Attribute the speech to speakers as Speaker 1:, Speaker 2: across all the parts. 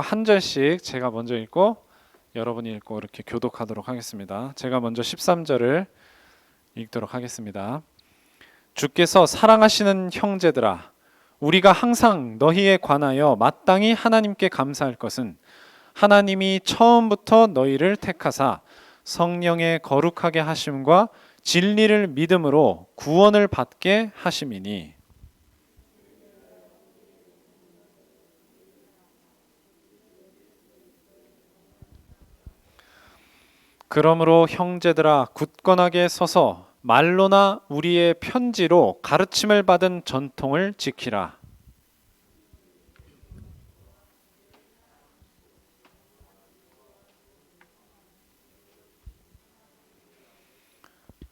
Speaker 1: 한 절씩 제가 먼저 읽고 여러분이 읽고 이렇게 교독하도록 하겠습니다. 제가 먼저 13절을 읽도록 하겠습니다. 주께서 사랑하시는 형제들아 우리가 항상 너희에 관하여 마땅히 하나님께 감사할 것은 하나님이 처음부터 너희를 택하사 성령의 거룩하게 하심과 진리를 믿음으로 구원을 받게 하심이니 그러므로 형제들아 굳건하게 서서 말로나 우리의 편지로 가르침을 받은 전통을 지키라.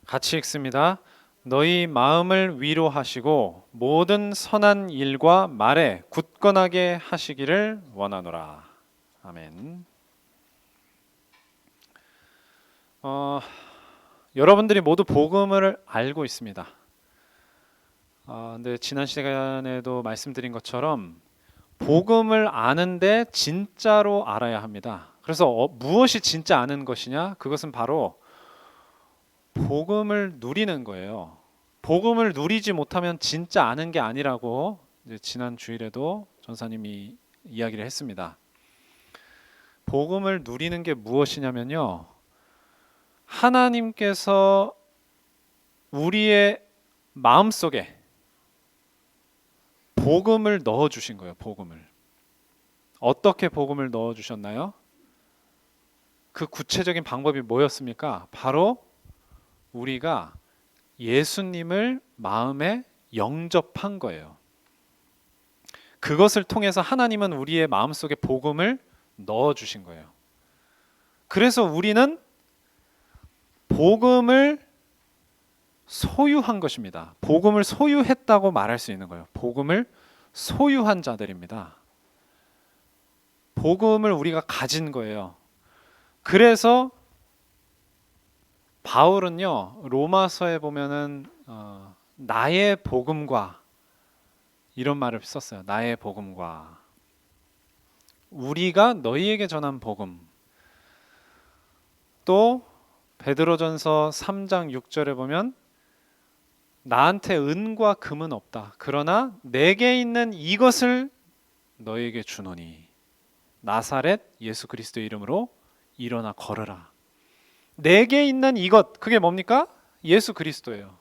Speaker 1: 같이 읽습니다. 너희 마음을 위로하시고 모든 선한 일과 말에 굳건하게 하시기를 원하노라. 아멘. 어, 여러분들이 모두 복음을 알고 있습니다. 아, 근데 지난 시간에도 말씀드린 것처럼 복음을 아는데 진짜로 알아야 합니다. 그래서 어, 무엇이 진짜 아는 것이냐? 그것은 바로 복음을 누리는 거예요. 복음을 누리지 못하면 진짜 아는 게 아니라고 지난 주일에도 전사님이 이야기를 했습니다. 복음을 누리는 게 무엇이냐면요. 하나님께서 우리의 마음 속에 복음을 넣어 주신 거예요. 복음을. 어떻게 복음을 넣어 주셨나요? 그 구체적인 방법이 뭐였습니까? 바로 우리가 예수님을 마음에 영접한 거예요. 그것을 통해서 하나님은 우리의 마음속에 복음을 넣어 주신 거예요. 그래서 우리는 복음을 소유한 것입니다. 복음을 소유했다고 말할 수 있는 거예요. 복음을 소유한 자들입니다. 복음을 우리가 가진 거예요. 그래서 바울은요 로마서에 보면은 어, 나의 복음과 이런 말을 썼어요. 나의 복음과 우리가 너희에게 전한 복음 또 베드로전서 3장 6절에 보면 나한테 은과 금은 없다. 그러나 내게 있는 이것을 너에게 주노니 나사렛 예수 그리스도의 이름으로 일어나 걸으라. 내게 있는 이것 그게 뭡니까? 예수 그리스도예요.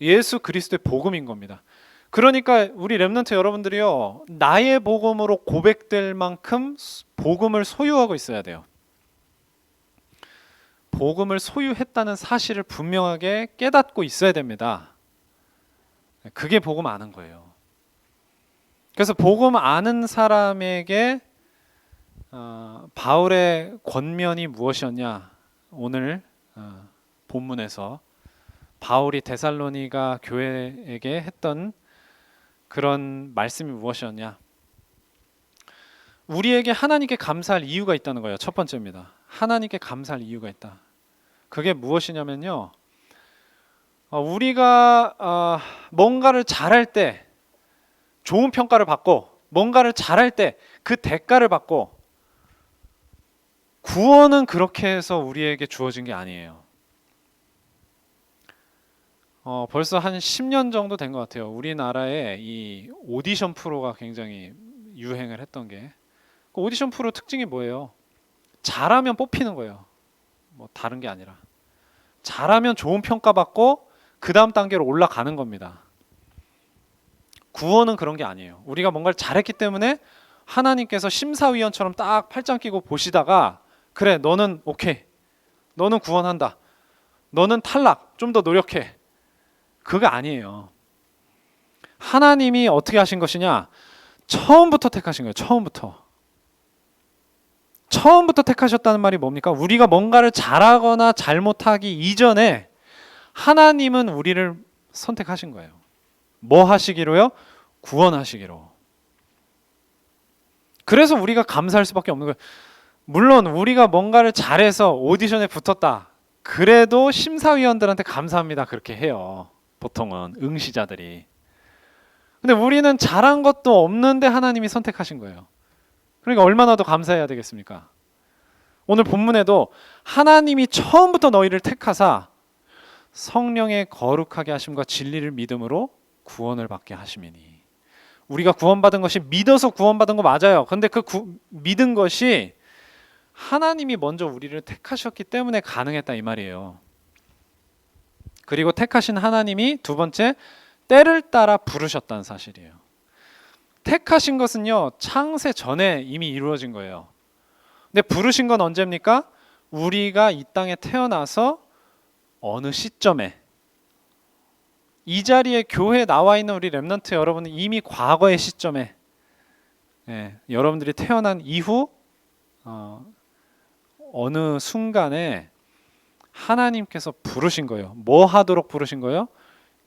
Speaker 1: 예수 그리스도의 복음인 겁니다. 그러니까 우리 렘넌트 여러분들이요 나의 복음으로 고백될 만큼 복음을 소유하고 있어야 돼요. 복음을 소유했다는 사실을 분명하게 깨닫고 있어야 됩니다. 그게 복음 아는 거예요. 그래서 복음 아는 사람에게 어, 바울의 권면이 무엇이었냐? 오늘 어, 본문에서 바울이 데살로니가 교회에게 했던 그런 말씀이 무엇이었냐? 우리에게 하나님께 감사할 이유가 있다는 거예요. 첫 번째입니다. 하나님께 감사할 이유가 있다. 그게 무엇이냐면요. 어, 우리가 어, 뭔가를 잘할 때 좋은 평가를 받고 뭔가를 잘할 때 그 대가를 받고 구원은 그렇게 해서 우리에게 주어진 게 아니에요. 어, 벌써 한 10년 정도 된 것 같아요. 우리나라에 이 오디션 프로가 굉장히 유행을 했던 게. 그 오디션 프로 특징이 뭐예요? 잘하면 뽑히는 거예요. 뭐 다른 게 아니라. 잘하면 좋은 평가 받고 그 다음 단계로 올라가는 겁니다. 구원은 그런 게 아니에요. 우리가 뭔가를 잘했기 때문에 하나님께서 심사위원처럼 딱 팔짱 끼고 보시다가 그래 너는 오케이. 너는 구원한다. 너는 탈락. 좀 더 노력해. 그거 아니에요. 하나님이 어떻게 하신 것이냐? 처음부터 택하신 거예요. 처음부터 처음부터 택하셨다는 말이 뭡니까 우리가 뭔가를 잘하거나 잘못하기 이전에 하나님은 우리를 선택하신 거예요 뭐 하시기로요 구원하시기로 그래서 우리가 감사할 수밖에 없는 거예요 물론 우리가 뭔가를 잘해서 오디션에 붙었다. 그래도 심사위원들한테 감사합니다. 그렇게 해요. 보통은 응시자들이. 근데 우리는 잘한 것도 없는데 하나님이 선택하신 거예요. 그러니까 얼마나 더 감사해야 되겠습니까? 오늘 본문에도 하나님이 처음부터 너희를 택하사 성령의 거룩하게 하심과 진리를 믿음으로 구원을 받게 하심이니 우리가 구원받은 것이 믿어서 구원받은 거 맞아요. 근데 그 구, 믿은 것이 하나님이 먼저 우리를 택하셨기 때문에 가능했다 이 말이에요. 그리고 택하신 하나님이 두 번째 때를 따라 부르셨다는 사실이에요. 택하신 것은요 창세 전에 이미 이루어진 거예요. 근데 부르신 건 언제입니까? 우리가 이 땅에 태어나서 어느 시점에 이 자리에 교회에 나와 있는 우리 렘넌트 여러분은 이미 과거의 시점에 예, 여러분들이 태어난 이후 어, 어느 순간에 하나님께서 부르신 거예요. 뭐 하도록 부르신 거예요?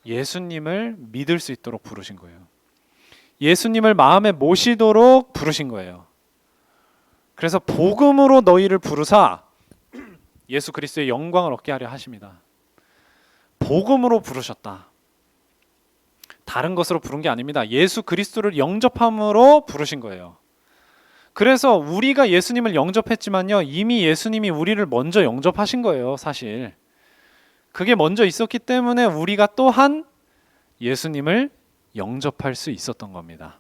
Speaker 1: 예수님을 믿을 수 있도록 부르신 거예요. 예수님을 마음에 모시도록 부르신 거예요. 그래서 복음으로 너희를 부르사 예수 그리스도의 영광을 얻게 하려 하십니다. 복음으로 부르셨다. 다른 것으로 부른 게 아닙니다. 예수 그리스도를 영접함으로 부르신 거예요. 그래서 우리가 예수님을 영접했지만요. 이미 예수님이 우리를 먼저 영접하신 거예요, 사실. 그게 먼저 있었기 때문에 우리가 또한 예수님을 영접할 수 있었던 겁니다.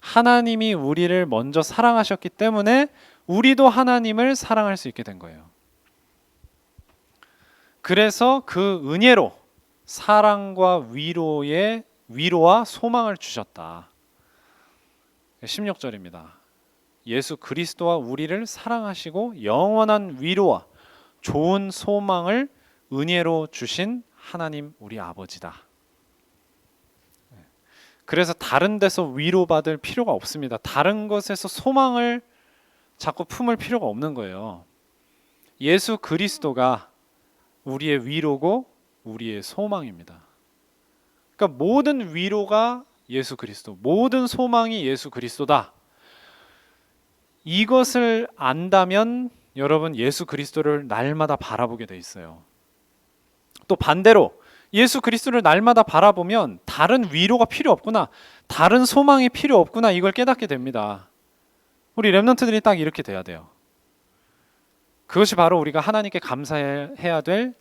Speaker 1: 하나님이 우리를 먼저 사랑하셨기 때문에 우리도 하나님을 사랑할 수 있게 된 거예요. 그래서 그 은혜로 사랑과 위로의 위로와 소망을 주셨다. 16절입니다. 예수 그리스도와 우리를 사랑하시고 영원한 위로와 좋은 소망을 은혜로 주신 하나님 우리 아버지다. 그래서 다른 데서 위로받을 필요가 없습니다. 다른 것에서 소망을 자꾸 품을 필요가 없는 거예요. 예수 그리스도가 우리의 위로고 우리의 소망입니다. 그러니까 모든 위로가 예수 그리스도, 모든 소망이 예수 그리스도다. 이것을 안다면 여러분 예수 그리스도를 날마다 바라보게 돼 있어요. 또 반대로 예수 그리스도를 날마다 바라보면 다른 위로가 필요 없구나. 다른 소망이 필요 없구나. 이걸 깨닫게 됩니다. 우리 렘넌트들이 딱 이렇게 돼야 돼요. 그것이 바로 우리가 하나님께 감사해야 될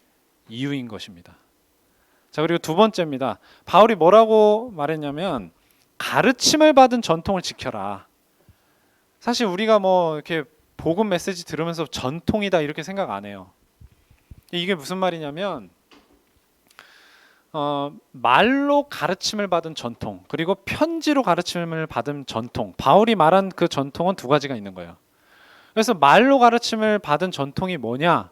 Speaker 1: 이유인 것입니다. 자, 그리고 두 번째입니다. 바울이 뭐라고 말했냐면 가르침을 받은 전통을 지켜라. 사실 우리가 뭐 이렇게 복음 메시지 들으면서 전통이다 이렇게 생각 안 해요. 이게 무슨 말이냐면 어, 말로 가르침을 받은 전통 그리고 편지로 가르침을 받은 전통 바울이 말한 그 전통은 두 가지가 있는 거예요. 그래서 말로 가르침을 받은 전통이 뭐냐?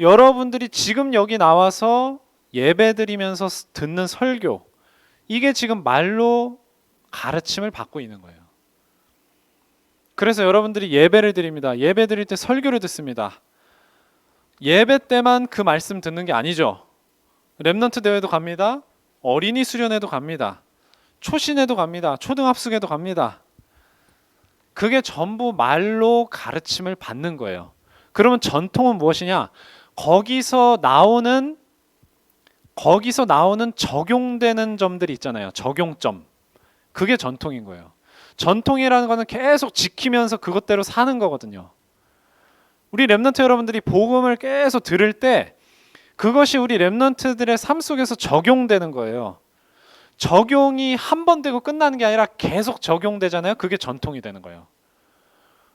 Speaker 1: 여러분들이 지금 여기 나와서 예배드리면서 듣는 설교 이게 지금 말로 가르침을 받고 있는 거예요. 그래서 여러분들이 예배를 드립니다. 예배 드릴 때 설교를 듣습니다. 예배 때만 그 말씀 듣는 게 아니죠. 렘넌트 대회도 갑니다. 어린이 수련회도 갑니다. 초신회도 갑니다. 초등합숙회도 갑니다. 그게 전부 말로 가르침을 받는 거예요. 그러면 전통은 무엇이냐? 거기서 나오는 거기서 나오는 적용되는 점들이 있잖아요. 적용점. 그게 전통인 거예요. 전통이라는 거는 계속 지키면서 그것대로 사는 거거든요. 우리 렘넌트 여러분들이 복음을 계속 들을 때 그것이 우리 렘넌트들의 삶 속에서 적용되는 거예요. 적용이 한 번 되고 끝나는 게 아니라 계속 적용되잖아요. 그게 전통이 되는 거예요.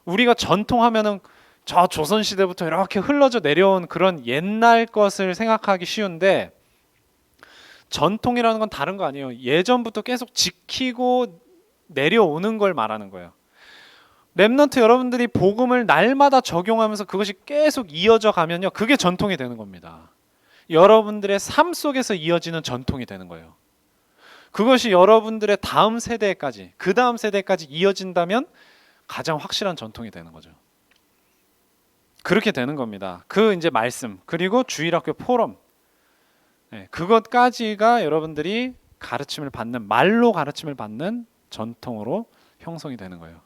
Speaker 1: 우리가 전통하면은 저 조선 시대부터 이렇게 흘러져 내려온 그런 옛날 것을 생각하기 쉬운데 전통이라는 건 다른 거 아니에요. 예전부터 계속 지키고 내려오는 걸 말하는 거예요. 렘넌트 여러분들이 복음을 날마다 적용하면서 그것이 계속 이어져 가면요. 그게 전통이 되는 겁니다. 여러분들의 삶 속에서 이어지는 전통이 되는 거예요. 그것이 여러분들의 다음 세대까지, 그 다음 세대까지 이어진다면 가장 확실한 전통이 되는 거죠. 그렇게 되는 겁니다. 그 이제 말씀 그리고 주일학교 포럼 네, 그것까지가 여러분들이 가르침을 받는 말로 가르침을 받는 전통으로 형성이 되는 거예요.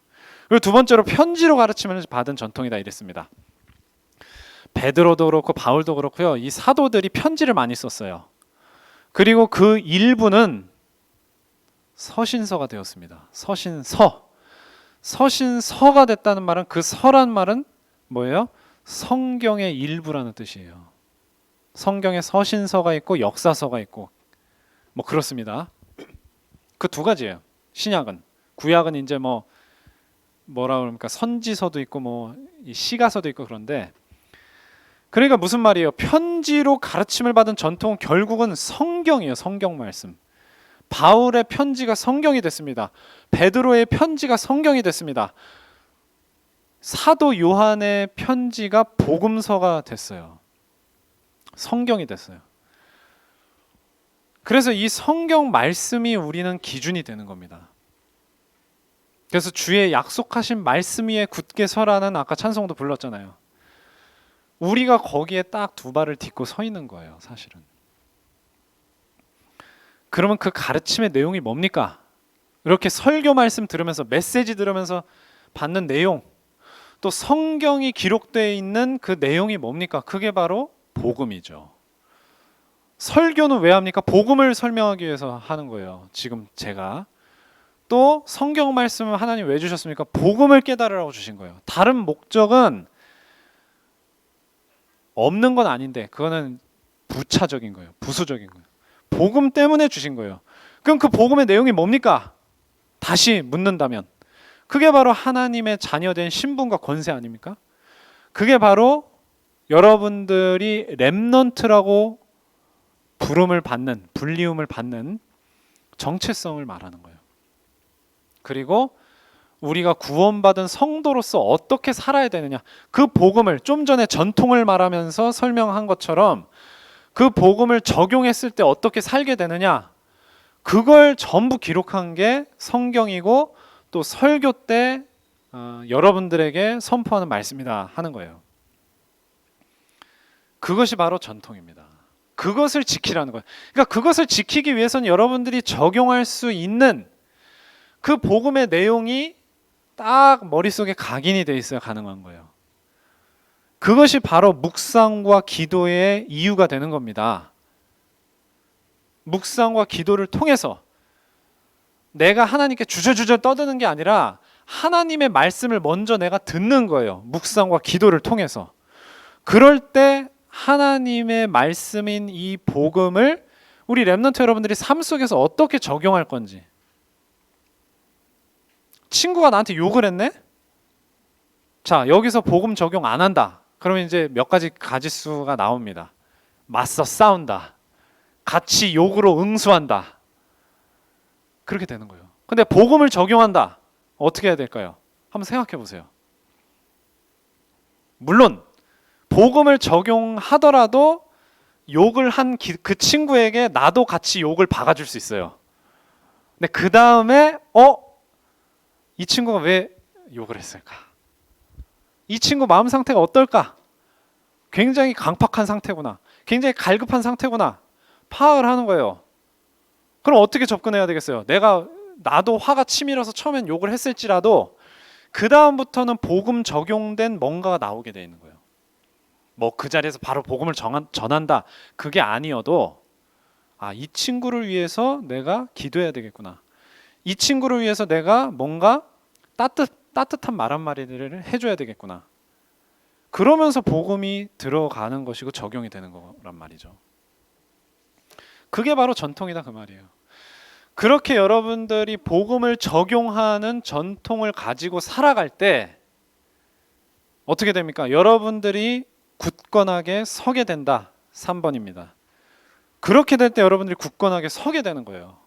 Speaker 1: 그리고 두 번째로 편지로 가르침을 받은 전통이다 이랬습니다. 베드로도 그렇고 바울도 그렇고요. 이 사도들이 편지를 많이 썼어요. 그리고 그 일부는 서신서가 되었습니다. 서신서. 서신서가 됐다는 말은 그 서란 말은 뭐예요? 성경의 일부라는 뜻이에요. 성경에 서신서가 있고 역사서가 있고 뭐 그렇습니다. 그 두 가지예요. 신약은 구약은 이제 뭐 뭐라 그럽니까 선지서도 있고 뭐이 시가서도 있고 그런데 그러니까 무슨 말이에요? 편지로 가르침을 받은 전통은 결국은 성경이에요. 성경 말씀. 바울의 편지가 성경이 됐습니다. 베드로의 편지가 성경이 됐습니다. 사도 요한의 편지가 복음서가 됐어요. 성경이 됐어요. 그래서 이 성경 말씀이 우리는 기준이 되는 겁니다. 그래서 주의 약속하신 말씀 위에 굳게 서라는 아까 찬송도 불렀잖아요. 우리가 거기에 딱 두 발을 딛고 서 있는 거예요, 사실은. 그러면 그 가르침의 내용이 뭡니까? 이렇게 설교 말씀 들으면서 메시지 들으면서 받는 내용 또 성경이 기록되어 있는 그 내용이 뭡니까? 그게 바로 복음이죠. 설교는 왜 합니까? 복음을 설명하기 위해서 하는 거예요. 지금 제가 또 성경 말씀을 하나님 왜 주셨습니까? 복음을 깨달으라고 주신 거예요. 다른 목적은 없는 건 아닌데 그거는 부차적인 거예요. 부수적인 거예요. 복음 때문에 주신 거예요. 그럼 그 복음의 내용이 뭡니까? 다시 묻는다면 그게 바로 하나님의 자녀된 신분과 권세 아닙니까? 그게 바로 여러분들이 렘넌트라고 부름을 받는 불리움을 받는 정체성을 말하는 거예요. 그리고 우리가 구원받은 성도로서 어떻게 살아야 되느냐 그 복음을 좀 전에 전통을 말하면서 설명한 것처럼 그 복음을 적용했을 때 어떻게 살게 되느냐 그걸 전부 기록한 게 성경이고 또 설교 때 어, 여러분들에게 선포하는 말씀이다 하는 거예요. 그것이 바로 전통입니다. 그것을 지키라는 거예요. 그러니까 그것을 지키기 위해서는 여러분들이 적용할 수 있는 그 복음의 내용이 딱 머릿속에 각인이 돼 있어야 가능한 거예요. 그것이 바로 묵상과 기도의 이유가 되는 겁니다. 묵상과 기도를 통해서 내가 하나님께 주저주저 떠드는 게 아니라 하나님의 말씀을 먼저 내가 듣는 거예요. 묵상과 기도를 통해서. 그럴 때 하나님의 말씀인 이 복음을 우리 렘넌트 여러분들이 삶 속에서 어떻게 적용할 건지. 친구가 나한테 욕을 했네? 자, 여기서 복음 적용 안 한다. 그러면 이제 몇 가지 가지수가 나옵니다. 맞서 싸운다. 같이 욕으로 응수한다. 그렇게 되는 거예요. 근데 복음을 적용한다. 어떻게 해야 될까요? 한번 생각해 보세요. 물론 복음을 적용하더라도 욕을 한 그 친구에게 나도 같이 욕을 박아줄 수 있어요. 근데 그 다음에 어? 이 친구가 왜 욕을 했을까? 이 친구 마음 상태가 어떨까? 굉장히 강팍한 상태구나. 굉장히 갈급한 상태구나. 파악을 하는 거예요. 그럼 어떻게 접근해야 되겠어요? 내가 나도 화가 치밀어서 처음엔 욕을 했을지라도 그 다음부터는 복음 적용된 뭔가가 나오게 돼 있는 거예요. 뭐 그 자리에서 바로 복음을 정한, 전한다 그게 아니어도 아 이 친구를 위해서 내가 기도해야 되겠구나. 이 친구를 위해서 내가 뭔가 따뜻 따뜻한 말 한마디를 해줘야 되겠구나. 그러면서 복음이 들어가는 것이고 적용이 되는 거란 말이죠. 그게 바로 전통이다 그 말이에요. 그렇게 여러분들이 복음을 적용하는 전통을 가지고 살아갈 때 어떻게 됩니까? 여러분들이 굳건하게 서게 된다. 3번입니다. 그렇게 될 때 여러분들이 굳건하게 서게 되는 거예요.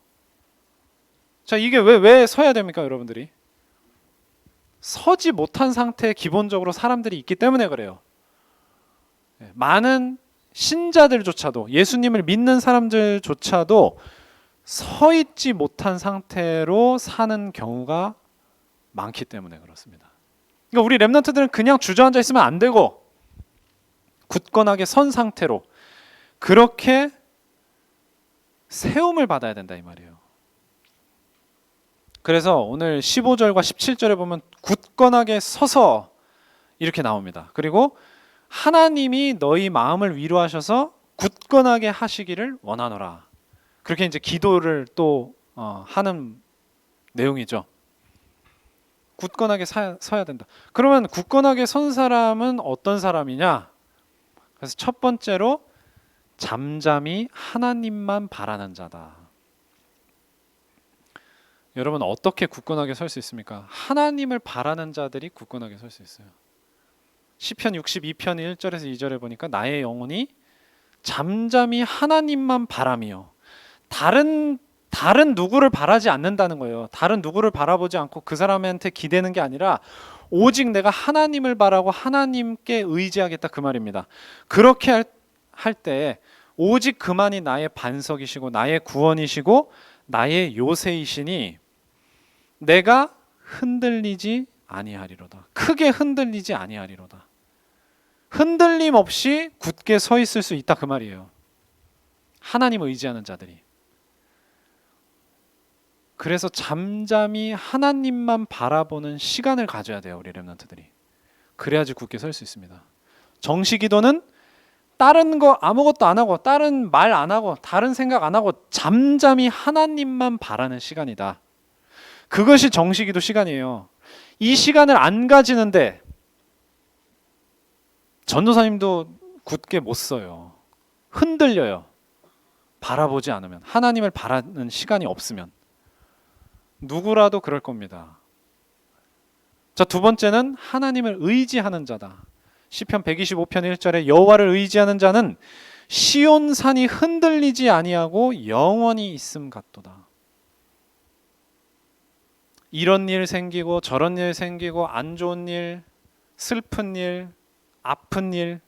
Speaker 1: 자, 이게 왜, 왜 서야 됩니까, 여러분들이? 서지 못한 상태에 기본적으로 사람들이 있기 때문에 그래요. 예, 많은 신자들조차도 예수님을 믿는 사람들조차도 서 있지 못한 상태로 사는 경우가 많기 때문에 그렇습니다. 그러니까 우리 렘넌트들은 그냥 주저앉아 있으면 안 되고 굳건하게 선 상태로 그렇게 세움을 받아야 된다 이 말이에요. 그래서 오늘 15절과 17절에 보면 굳건하게 서서 이렇게 나옵니다. 그리고 하나님이 너희 마음을 위로하셔서 굳건하게 하시기를 원하노라. 그렇게 이제 기도를 또 어, 하는 내용이죠. 굳건하게 사, 서야 된다. 그러면 굳건하게 선 사람은 어떤 사람이냐? 그래서 첫 번째로 잠잠히 하나님만 바라는 자다. 여러분 어떻게 굳건하게 설 수 있습니까? 하나님을 바라는 자들이 굳건하게 설 수 있어요. 시편 62편 1절에서 2절에 보니까 나의 영혼이 잠잠히 하나님만 바라며 다른 다른 누구를 바라지 않는다는 거예요. 다른 누구를 바라보지 않고 그 사람한테 기대는 게 아니라 오직 내가 하나님을 바라고 하나님께 의지하겠다 그 말입니다. 그렇게 할때 오직 그만이 나의 반석이시고 나의 구원이시고 나의 요새이시니 내가 흔들리지 아니하리로다. 크게 흔들리지 아니하리로다. 흔들림 없이 굳게 서 있을 수 있다 그 말이에요. 하나님 의지하는 자들이. 그래서 잠잠히 하나님만 바라보는 시간을 가져야 돼요, 우리 렘넌트들이. 그래야지 굳게 설 수 있습니다. 정시 기도는 다른 거 아무것도 안 하고 다른 말 안 하고 다른 생각 안 하고 잠잠히 하나님만 바라는 시간이다. 그것이 정시 기도 시간이에요. 이 시간을 안 가지는데 전도사님도 굳게 못 써요. 흔들려요. 바라보지 않으면 하나님을 바라는 시간이 없으면 누구라도 그럴 겁니다. 자, 두 번째는 하나님을 의지하는 자다. 시편 125편 1절에 여호와를 의지하는 자는 시온 산이 흔들리지 아니하고 영원히 있음 같도다. 이런 일 생기고 저런 일 생기고 안 좋은 일, 슬픈 일, 아픈 일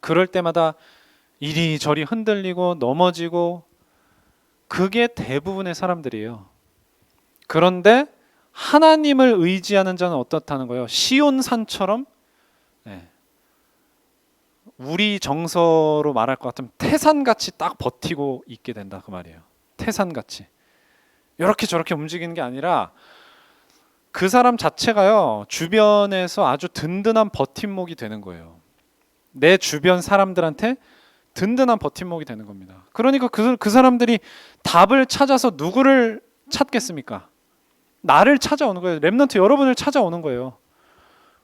Speaker 1: 그럴 때마다 이리저리 흔들리고 넘어지고 그게 대부분의 사람들이에요. 그런데 하나님을 의지하는 자는 어떻다는 거예요? 시온산처럼 네. 우리 정서로 말할 것 같으면 태산같이 딱 버티고 있게 된다 그 말이에요. 태산같이 이렇게 저렇게 움직이는 게 아니라 그 사람 자체가요 주변에서 아주 든든한 버팀목이 되는 거예요. 내 주변 사람들한테 든든한 버팀목이 되는 겁니다. 그러니까 그, 그 사람들이 답을 찾아서 누구를 찾겠습니까? 나를 찾아오는 거예요. 렘넌트 여러분을 찾아오는 거예요.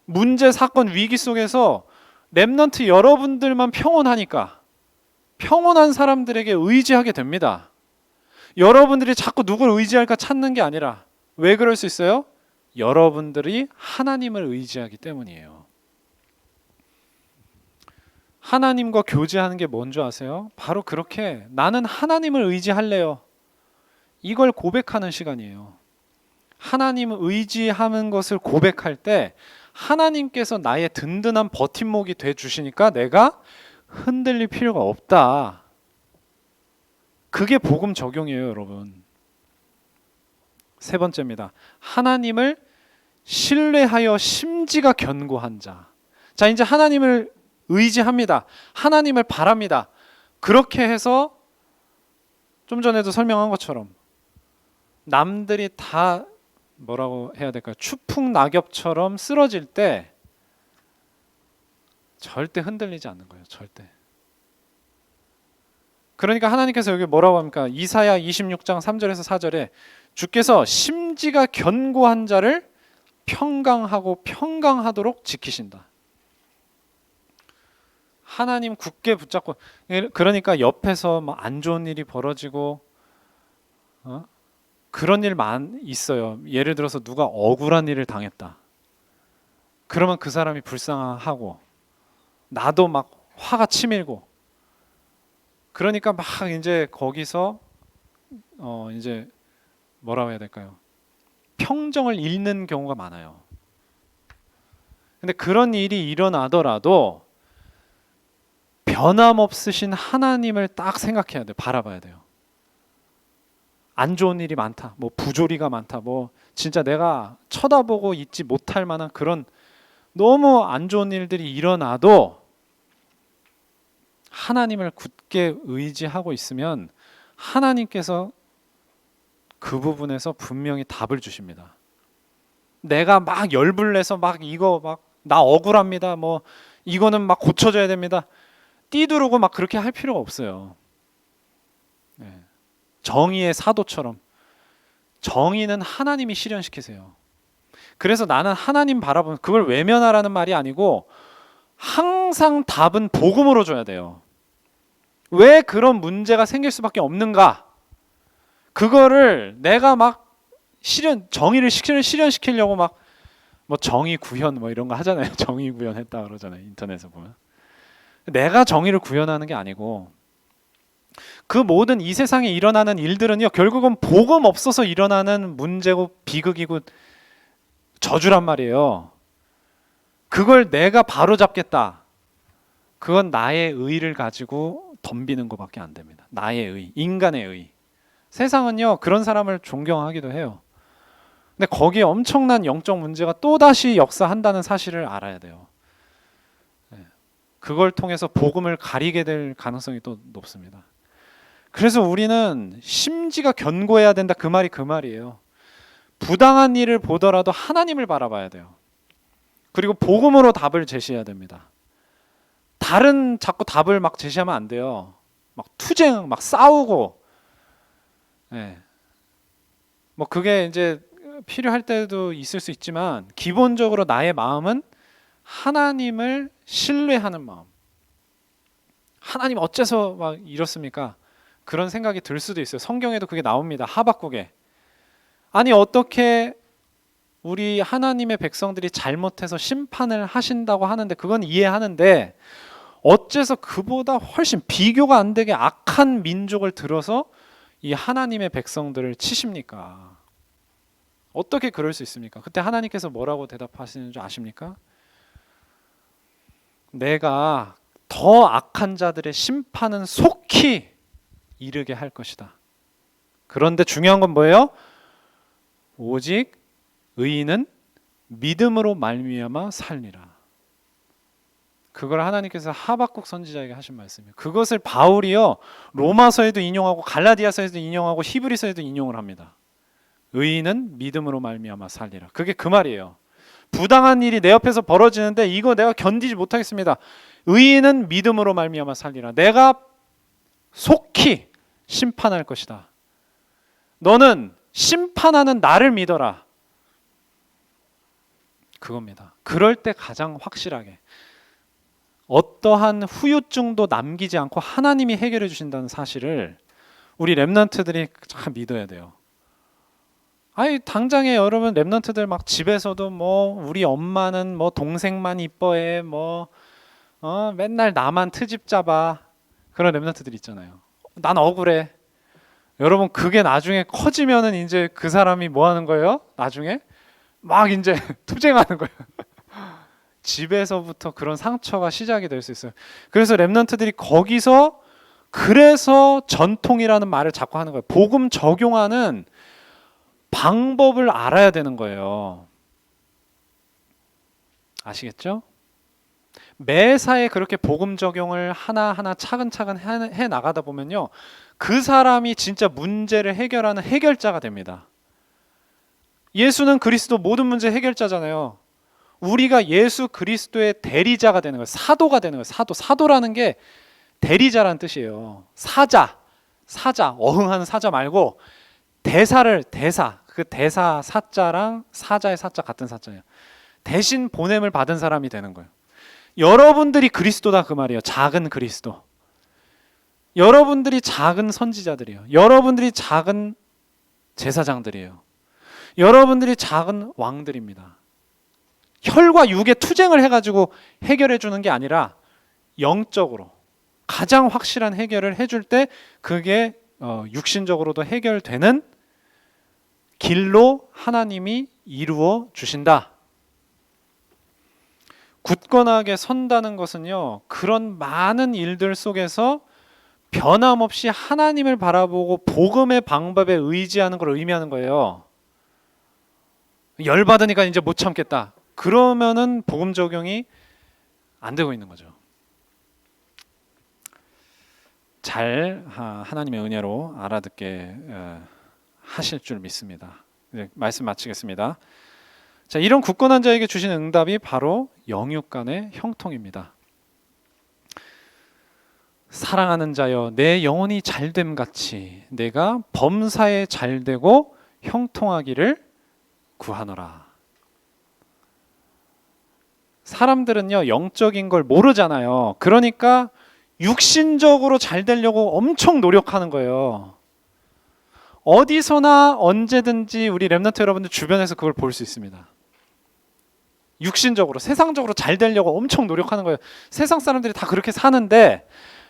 Speaker 1: 문제 사건 위기 속에서 렘넌트 여러분들만 평온하니까 평온한 사람들에게 의지하게 됩니다. 여러분들이 자꾸 누굴 의지할까 찾는 게 아니라 왜 그럴 수 있어요? 여러분들이 하나님을 의지하기 때문이에요. 하나님과 교제하는 게 뭔지 아세요? 바로 그렇게 나는 하나님을 의지할래요. 이걸 고백하는 시간이에요. 하나님을 의지하는 것을 고백할 때 하나님께서 나의 든든한 버팀목이 돼 주시니까 내가 흔들릴 필요가 없다. 그게 복음 적용이에요, 여러분. 세 번째입니다. 하나님을 신뢰하여 심지가 견고한 자. 자, 이제 하나님을 의지합니다. 하나님을 바랍니다. 그렇게 해서 좀 전에도 설명한 것처럼 남들이 다 뭐라고 해야 될까요? 추풍 낙엽처럼 쓰러질 때 절대 흔들리지 않는 거예요. 절대. 그러니까 하나님께서 여기 뭐라고 합니까? 이사야 26장 3절에서 4절에 주께서 심지가 견고한 자를 평강하고 평강하도록 지키신다. 하나님 굳게 붙잡고 그러니까 옆에서 뭐 안 좋은 일이 벌어지고 어? 그런 일만 있어요. 예를 들어서 누가 억울한 일을 당했다. 그러면 그 사람이 불쌍하고 나도 막 화가 치밀고 그러니까 막 이제 거기서 어 이제 뭐라고 해야 될까요? 평정을 잃는 경우가 많아요. 근데 그런 일이 일어나더라도 변함없으신 하나님을 딱 생각해야 돼요. 바라봐야 돼요. 안 좋은 일이 많다. 뭐 부조리가 많다. 뭐 진짜 내가 쳐다보고 있지 못할 만한 그런 너무 안 좋은 일들이 일어나도 하나님을 굳게 의지하고 있으면 하나님께서 그 부분에서 분명히 답을 주십니다. 내가 막 열불 내서 막 이거 막 나 억울합니다. 뭐 이거는 막 고쳐져야 됩니다. 띠두르고 막 그렇게 할 필요가 없어요. 네. 정의의 사도처럼 정의는 하나님이 실현시키세요. 그래서 나는 하나님 바라보면 그걸 외면하라는 말이 아니고 항상 답은 복음으로 줘야 돼요. 왜 그런 문제가 생길 수밖에 없는가? 그거를 내가 막 실현 정의를 실현 실현시키려고 막 뭐 정의 구현 뭐 이런 거 하잖아요. 정의 구현했다 그러잖아요. 인터넷에 보면. 내가 정의를 구현하는 게 아니고 그 모든 이 세상에 일어나는 일들은요. 결국은 복음 없어서 일어나는 문제고 비극이고 저주란 말이에요. 그걸 내가 바로 잡겠다. 그건 나의 의를 가지고 덤비는 것밖에 안 됩니다. 나의 의, 인간의 의. 세상은요 그런 사람을 존경하기도 해요. 근데 거기에 엄청난 영적 문제가 또 다시 역사한다는 사실을 알아야 돼요. 네. 그걸 통해서 복음을 가리게 될 가능성이 또 높습니다. 그래서 우리는 심지가 견고해야 된다 그 말이 그 말이에요. 부당한 일을 보더라도 하나님을 바라봐야 돼요. 그리고 복음으로 답을 제시해야 됩니다. 다른 자꾸 답을 막 제시하면 안 돼요. 막 투쟁, 막 싸우고, 예. 뭐 그게 이제 필요할 때도 있을 수 있지만 기본적으로 나의 마음은 하나님을 신뢰하는 마음. 하나님 어째서 막 이렇습니까? 그런 생각이 들 수도 있어요. 성경에도 그게 나옵니다. 하박국에. 아니 어떻게 우리 하나님의 백성들이 잘못해서 심판을 하신다고 하는데 그건 이해하는데 어째서 그보다 훨씬 비교가 안 되게 악한 민족을 들어서 이 하나님의 백성들을 치십니까? 어떻게 그럴 수 있습니까? 그때 하나님께서 뭐라고 대답하시는 줄 아십니까? 내가 더 악한 자들의 심판은 속히 이르게 할 것이다. 그런데 중요한 건 뭐예요? 오직 의인은 믿음으로 말미암아 살리라. 그걸 하나님께서 하박국 선지자에게 하신 말씀이에요. 그것을 바울이요 로마서에도 인용하고 갈라디아서에도 인용하고 히브리서에도 인용을 합니다. 의인은 믿음으로 말미암아 살리라. 그게 그 말이에요. 부당한 일이 내 옆에서 벌어지는데 이거 내가 견디지 못하겠습니다. 의인은 믿음으로 말미암아 살리라. 내가 속히 심판할 것이다. 너는 심판하는 나를 믿어라. 그겁니다. 그럴 때 가장 확실하게 어떠한 후유증도 남기지 않고 하나님이 해결해 주신다는 사실을 우리 랩런트들이 참 믿어야 돼요. 아니 당장에 여러분 랩런트들 막 집에서도 뭐 우리 엄마는 뭐 동생만 이뻐해 뭐 어, 맨날 나만 트집 잡아 그런 랩런트들 있잖아요. 난 억울해. 여러분 그게 나중에 커지면은 이제 그 사람이 뭐 하는 거예요? 나중에 막 이제 투쟁하는 거예요. 집에서부터 그런 상처가 시작이 될 수 있어요. 그래서 랩런트들이 거기서 그래서 전통이라는 말을 자꾸 하는 거예요. 복음 적용하는 방법을 알아야 되는 거예요. 아시겠죠? 매사에 그렇게 복음 적용을 하나하나 차근차근 해, 해 나가다 보면요. 그 사람이 진짜 문제를 해결하는 해결자가 됩니다. 예수는 그리스도 모든 문제 해결자잖아요. 우리가 예수 그리스도의 대리자가 되는 거예요. 사도가 되는 거예요. 사도. 사도라는 게 대리자라는 뜻이에요. 사자. 사자. 어흥하는 사자 말고 대사를 대사. 그 대사 사자랑 사자의 사자 같은 사자예요. 대신 보냄을 받은 사람이 되는 거예요. 여러분들이 그리스도다 그 말이에요. 작은 그리스도. 여러분들이 작은 선지자들이에요. 여러분들이 작은 제사장들이에요. 여러분들이 작은 왕들입니다. 혈과 육의 투쟁을 해가지고 해결해 주는 게 아니라 영적으로 가장 확실한 해결을 해줄 때 그게 어, 육신적으로도 해결되는 길로 하나님이 이루어 주신다. 굳건하게 선다는 것은요, 그런 많은 일들 속에서 변함없이 하나님을 바라보고 복음의 방법에 의지하는 걸 의미하는 거예요. 열받으니까 이제 못 참겠다. 그러면은 복음 적용이 안 되고 있는 거죠. 잘 하나님의 은혜로 알아듣게 하실 줄 믿습니다. 네, 말씀 마치겠습니다. 자, 이런 굳건한 자에게 주신 응답이 바로 영육 간의 형통입니다. 사랑하는 자여 내 영혼이 잘됨 같이 내가 범사에 잘되고 형통하기를 구하노라. 사람들은요 영적인 걸 모르잖아요. 그러니까 육신적으로 잘 되려고 엄청 노력하는 거예요. 어디서나 언제든지 우리 렘넌트 여러분들 주변에서 그걸 볼 수 있습니다. 육신적으로 세상적으로 잘 되려고 엄청 노력하는 거예요. 세상 사람들이 다 그렇게 사는데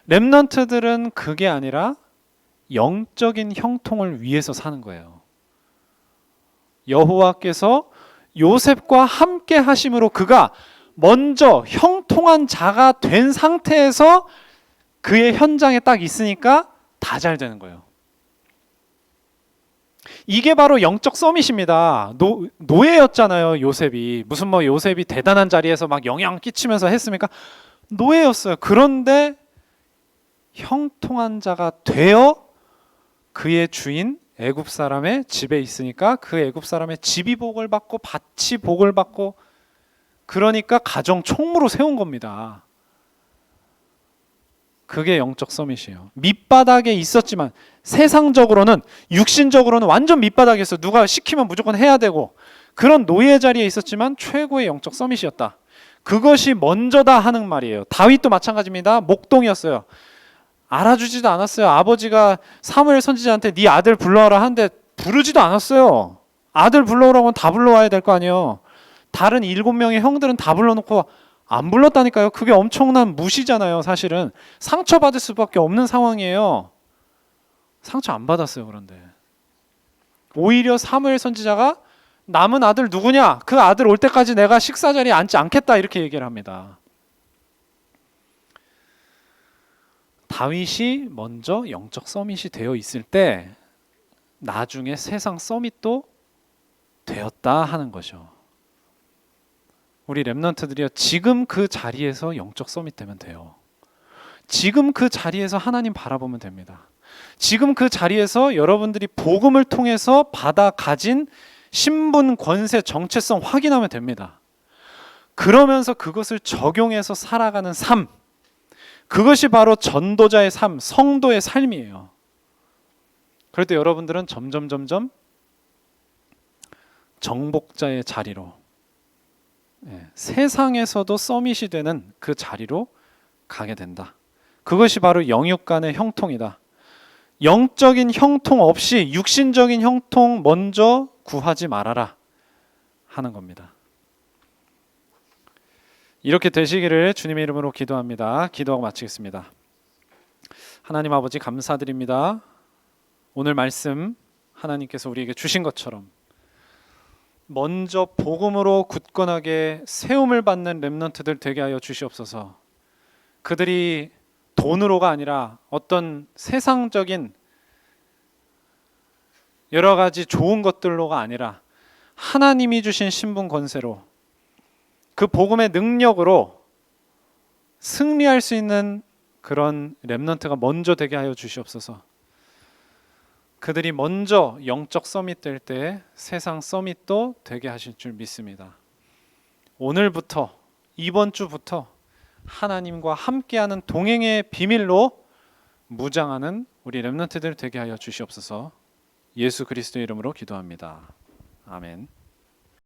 Speaker 1: 렘넌트들은 그게 아니라 영적인 형통을 위해서 사는 거예요. 여호와께서 요셉과 함께 하심으로 그가 먼저 형통한 자가 된 상태에서 그의 현장에 딱 있으니까 다 잘 되는 거예요. 이게 바로 영적 서밋입니다. 노, 노예였잖아요, 요셉이. 무슨 뭐 요셉이 대단한 자리에서 막 영향 끼치면서 했습니까? 노예였어요. 그런데 형통한 자가 되어 그의 주인 애굽 사람의 집에 있으니까 그 애굽 사람의 집이 복을 받고 밭이 복을 받고 그러니까 가정 총무로 세운 겁니다. 그게 영적 서밋이에요. 밑바닥에 있었지만 세상적으로는 육신적으로는 완전 밑바닥에서 누가 시키면 무조건 해야 되고 그런 노예 자리에 있었지만 최고의 영적 서밋이었다. 그것이 먼저다 하는 말이에요. 다윗도 마찬가지입니다. 목동이었어요. 알아주지도 않았어요. 아버지가 사무엘 선지자한테 네 아들 불러와라 하는데 부르지도 않았어요. 아들 불러오라고 하면 다 불러와야 될 거 아니에요. 다른 일곱 명의 형들은 다 불러놓고 안 불렀다니까요. 그게 엄청난 무시잖아요. 사실은 상처받을 수밖에 없는 상황이에요. 상처 안 받았어요. 그런데 오히려 사무엘 선지자가 남은 아들 누구냐? 그 아들 올 때까지 내가 식사 자리에 앉지 않겠다 이렇게 얘기를 합니다. 다윗이 먼저 영적 서밋이 되어 있을 때 나중에 세상 서밋도 되었다 하는 거죠. 우리 렘넌트들이요 지금 그 자리에서 영적 서밋 되면 돼요. 지금 그 자리에서 하나님 바라보면 됩니다. 지금 그 자리에서 여러분들이 복음을 통해서 받아 가진 신분, 권세, 정체성 확인하면 됩니다. 그러면서 그것을 적용해서 살아가는 삶, 그것이 바로 전도자의 삶, 성도의 삶이에요. 그럴 때 여러분들은 점점 점점 정복자의 자리로 예, 세상에서도 서밋이 되는 그 자리로 가게 된다. 그것이 바로 영육 간의 형통이다. 영적인 형통 없이 육신적인 형통 먼저 구하지 말아라 하는 겁니다. 이렇게 되시기를 주님의 이름으로 기도합니다. 기도하고 마치겠습니다. 하나님 아버지 감사드립니다. 오늘 말씀 하나님께서 우리에게 주신 것처럼 먼저 복음으로 굳건하게 세움을 받는 렘넌트들 되게 하여 주시옵소서. 그들이 돈으로가 아니라 어떤 세상적인 여러 가지 좋은 것들로가 아니라 하나님이 주신 신분 권세로 그 복음의 능력으로 승리할 수 있는 그런 렘넌트가 먼저 되게 하여 주시옵소서. 그들이 먼저 영적 서밋 될 때 세상 서밋도 되게 하실 줄 믿습니다. 오늘부터 이번 주부터 하나님과 함께하는 동행의 비밀로 무장하는 우리 렘넌트들 되게 하여 주시옵소서. 예수 그리스도의 이름으로 기도합니다. 아멘.